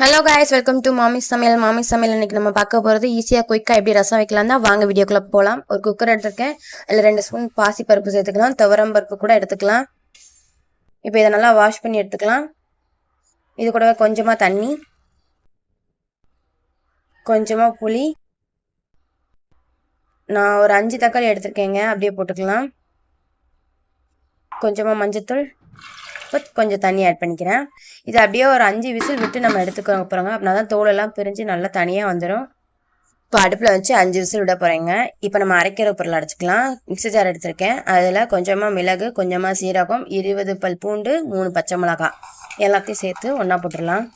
Hello guys welcome to மாமி சமையல் மாமி சமையல் இன்னைக்கு நம்ம பார்க்க போகிறது ஈஸியாக குயிக்காக எப்படி ரசம் வைக்கலாம் தான். வாங்க வீடியோக்குள்ளே போகலாம் ஒரு குக்கர் எடுத்திருக்கேன். அதில் ரெண்டு ஸ்பூன் பாசி பருப்பு சேர்த்துக்கலாம். துவரம் பருப்பு கூட எடுத்துக்கலாம். இப்போ இதை நல்லா வாஷ் பண்ணி எடுத்துக்கலாம். இது கூடவே கொஞ்சமாக தண்ணி. கொஞ்சமாக புளி. நான் ஒரு அஞ்சு தக்காளி எடுத்திருக்கேங்க. அப்படியே போட்டுக்கலாம். கொஞ்சமாக மஞ்சத்தூள். இப்போ கொஞ்சம் தண்ணி ஆட் பண்ணிக்கிறேன். இது அப்படியே ஒரு அஞ்சு விசில் விட்டு நம்ம எடுத்துக்க போகிறோங்க அப்படின்னா தான் தோலெல்லாம் பிரிஞ்சு நல்லா தனியாக வந்துடும் இப்போ அடுப்பில் வச்சு அஞ்சு விசில் விட போகிறேங்க இப்போ நம்ம அரைக்கிற பொருள் அடைச்சிக்கலாம். மிக்சி ஜார் எடுத்திருக்கேன். அதில் கொஞ்சமாக மிளகு கொஞ்சமாக சீரகம் இருபது பல் பூண்டு மூணு பச்சை மிளகாய் எல்லாத்தையும் சேர்த்து ஒன்றா போட்டுடலாம்.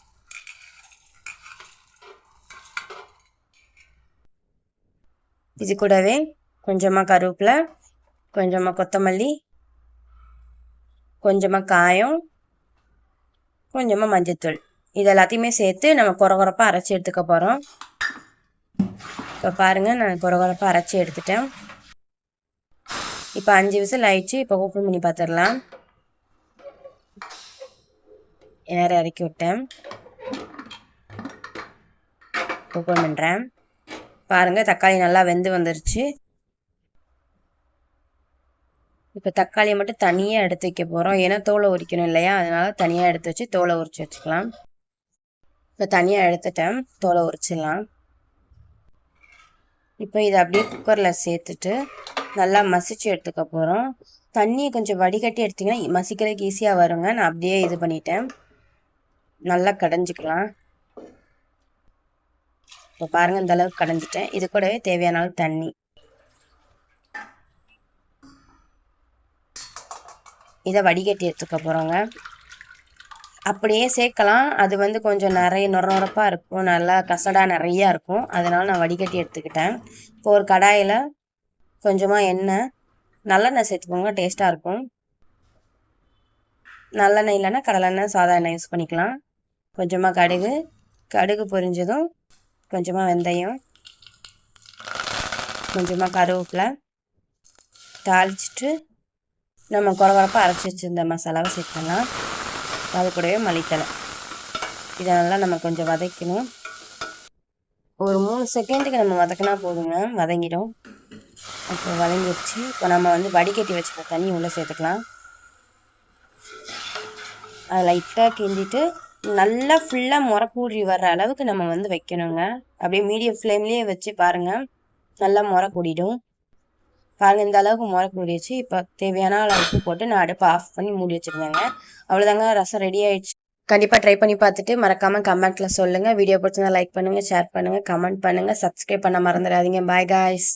இது கூடவே கொஞ்சமாக கருவேப்பிலை கொஞ்சமாக கொத்தமல்லி கொஞ்சமாக காயம் கொஞ்சமாக மஞ்சத்தூள். இது எல்லாத்தையுமே சேர்த்து நம்ம குறகுறப்பாக அரைச்சி எடுத்துக்க போகிறோம் இப்போ பாருங்கள் நான் குறகுறப்பாக அரைச்சி எடுத்துட்டேன். இப்போ அஞ்சு விசில் ஆயிடுச்சு இப்போ ஓப்பன் பண்ணி பார்த்துடலாம் நேரம் இறக்கி விட்டேன். ஓப்பன் பண்ணுறேன் பாருங்கள் தக்காளி நல்லா வெந்து வந்துருச்சு. இப்போ தக்காளியை மட்டும் தனியாக எடுத்து வைக்க போகிறோம் ஏன்னா தோலை உரிக்கணும் இல்லையா? அதனால தனியாக எடுத்து வச்சு தோலை உரிச்சு வச்சுக்கலாம். இப்போ தனியாக எடுத்துட்டேன். தோலை உரிச்சிடலாம். இப்போ இதை அப்படியே குக்கரில் சேர்த்துட்டு நல்லா மசிச்சு எடுத்துக்க போகிறோம் தண்ணியை கொஞ்சம் வடிகட்டி எடுத்திங்கன்னா மசிக்கிறதுக்கு ஈஸியாக வருங்க. நான் அப்படியே இது பண்ணிட்டேன். நல்லா கடைஞ்சிக்கலாம். இப்போ பாருங்கள் இந்த அளவுக்கு கடைஞ்சிட்டேன். இது கூடவே தேவையான அளவு தண்ணி. இதை வடிகட்டி எடுத்துக்க போகிறோங்க அப்படியே சேர்க்கலாம். அது வந்து கொஞ்சம் நிறைய நுர நுரப்பாக இருக்கும். நல்லா கசடாக நிறையா இருக்கும். அதனால் நான் வடிகட்டி எடுத்துக்கிட்டேன். இப்போ ஒரு கடாயில் கொஞ்சமாக எண்ணெய் நல்லெண்ணெய் சேர்த்துக்கோங்க. டேஸ்ட்டாக இருக்கும். நல்லெண்ணெய் இல்லைன்னா கடலெண்ணெய் சாதா எண்ணெய் யூஸ் பண்ணிக்கலாம். கொஞ்சமாக கடுகு. கடுகு பொரிஞ்சதும் கொஞ்சமாக வெந்தயம். கொஞ்சமாக கருவேப்பிலை. தாளிச்சிட்டு நம்ம குறவரப்பாக அரைச்சி வச்சுருந்த மசாலாவை சேர்த்துக்கலாம் அது கூடவே மல்லித்தலை இதை நல்லா நம்ம கொஞ்சம் வதக்கணும். ஒரு மூணு செகண்டுக்கு நம்ம வதக்கினா போதுங்க. வதங்கிடும். அப்புறம் வதங்கிடுச்சு இப்போ நம்ம வந்து வடிகட்டி வச்சுக்க தண்ணி உள்ளே சேர்த்துக்கலாம். அதை லைட்டாக கிண்டிட்டு நல்லா ஃபுல்லாக முறக்கூடி வர்ற அளவுக்கு நம்ம வந்து வைக்கணுங்க. அப்படியே மீடியம் ஃப்ளேம்லேயே வச்சு பாருங்கள் நல்லா முறை கூடிடும் பாருங்கள் இந்த அளவுக்கு முறை முடிச்சு இப்போ தேவையான அளவுக்கு போட்டு நான் அடுப்பை ஆஃப் பண்ணி மூடி வச்சுருந்தேங்க அவ்வளோதாங்க ரசம் ரெடி ஆயிடுச்சு. கண்டிப்பாக ட்ரை பண்ணி பார்த்துட்டு மறக்காமல் கமெண்ட்டில் சொல்லுங்கள் வீடியோ பிடிச்சிருந்தா லைக் பண்ணுங்கள் ஷேர் பண்ணுங்கள் கமெண்ட் பண்ணுங்கள் சப்ஸ்கிரைப் பண்ண மறந்துடாதீங்க. Bye guys